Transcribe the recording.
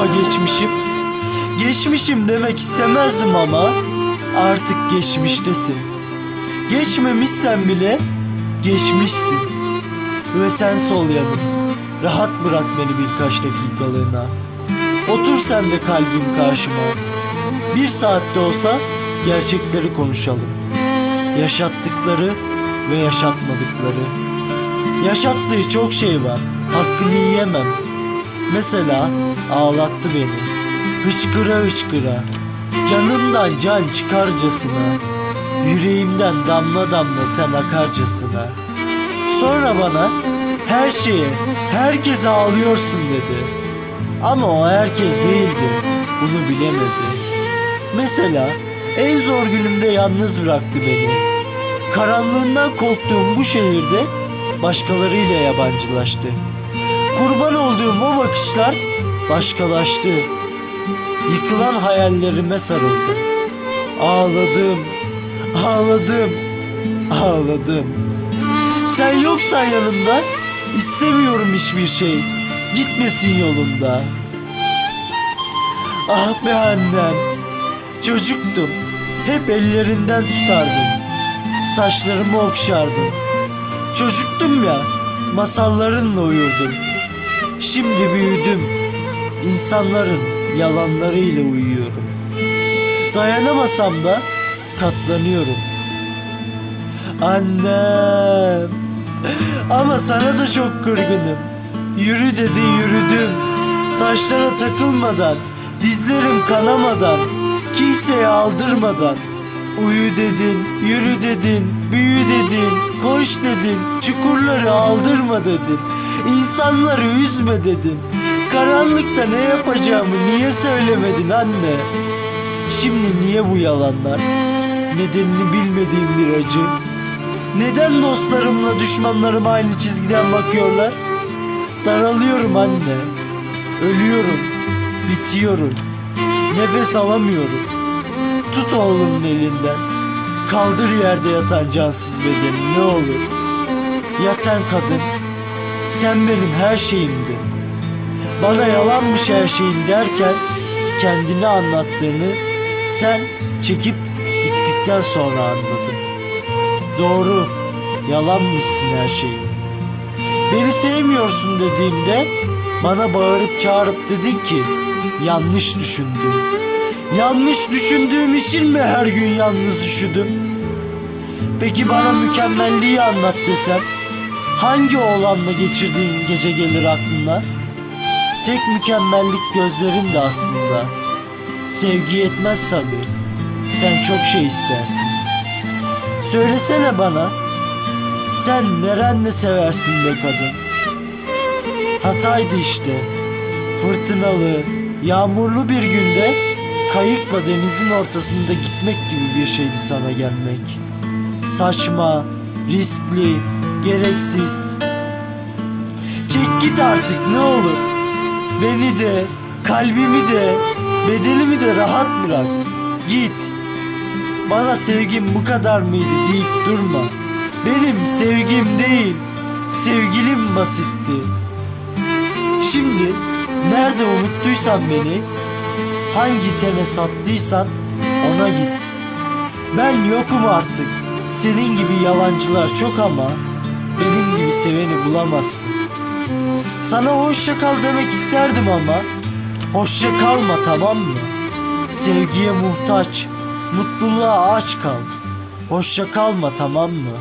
ama geçmişim. Geçmişim demek istemezdim ama artık geçmiştesin. Geçmemişsen bile geçmişsin. Ve sen sol yanım. Rahat bırak beni birkaç dakikalığına. Otur sen de kalbim karşıma. Bir saatte olsa gerçekleri konuşalım. Yaşattıkları ve yaşatmadıkları. Yaşattığı çok şey var. Hakkını yiyemem. Mesela ağlattı beni. Hışkıra hışkıra. Canımdan can çıkarcasına. Yüreğimden damla damla sen akarcasına. Sonra bana her şeye, herkese ağlıyorsun dedi. Ama o herkes değildi. Bunu bilemedi. Mesela en zor günümde yalnız bıraktı beni. Karanlığından korktuğum bu şehirde başkalarıyla yabancılaştı. Kurban olduğum o bakışlar başkalaştı. Yıkılan hayallerime sarıldı. Ağladım, ağladım, ağladım. Sen yoksan yanımda istemiyorum hiçbir şey. Gitmesin yolunda. Ah be annem. Çocuktum. Hep ellerinden tutardım. Saçlarımı okşardın. Çocuktum ya. Masallarınla uyurdum. Şimdi büyüdüm. İnsanların yalanlarıyla uyuyorum. Dayanamasam da katlanıyorum. Annem. Ama sana da çok kırgınım. Yürü dedi yürüdüm. Taşlara takılmadan, dizlerim kanamadan, kimseye aldırmadan. Uyu dedin, yürü dedin, büyü dedin, koş dedin, çukurları aldırma dedin. İnsanları üzme dedin. Karanlıkta ne yapacağımı niye söylemedin anne? Şimdi niye bu yalanlar? Nedenini bilmediğim bir acı. Neden dostlarımla düşmanlarım aynı çizgiden bakıyorlar? Daralıyorum anne. Ölüyorum. Bitiyorum. Nefes alamıyorum. Tut oğlumun elinden. Kaldır yerde yatan cansız bedeni ne olur. Ya sen kadın? Sen benim her şeyimdin. Bana yalanmış her şeyin derken kendini anlattığını sen çekip gittikten sonra anladım. Doğru, yalanmışsın her şeyin. Beni sevmiyorsun dediğimde bana bağırıp çağırıp dedin ki yanlış düşündüm. Yanlış düşündüğüm için mi her gün yalnız üşüdüm? Peki bana mükemmelliği anlat desem hangi oğlanla geçirdiğin gece gelir aklına? Tek mükemmellik gözlerin de aslında. Sevgi yetmez tabii. Sen çok şey istersin. Söylesene bana. Sen nerenle seversin be kadın? Hataydı işte. Fırtınalı, yağmurlu bir günde kayıkla denizin ortasında gitmek gibi bir şeydi sana gelmek. Saçma, riskli, gereksiz. Çek git artık ne olur. Beni de, kalbimi de, bedenimi de rahat bırak. Git. Bana sevgim bu kadar mıydı deyip durma. Benim sevgim değil, sevgilim basitti. Şimdi nerede unuttuysan beni, hangi teme sattıysan ona git. Ben yokum artık. Senin gibi yalancılar çok ama benim gibi seveni bulamazsın. Sana hoşça kal demek isterdim ama hoşça kalma tamam mı? Sevgiye muhtaç, mutluluğa aç kal. Hoşça kalma tamam mı?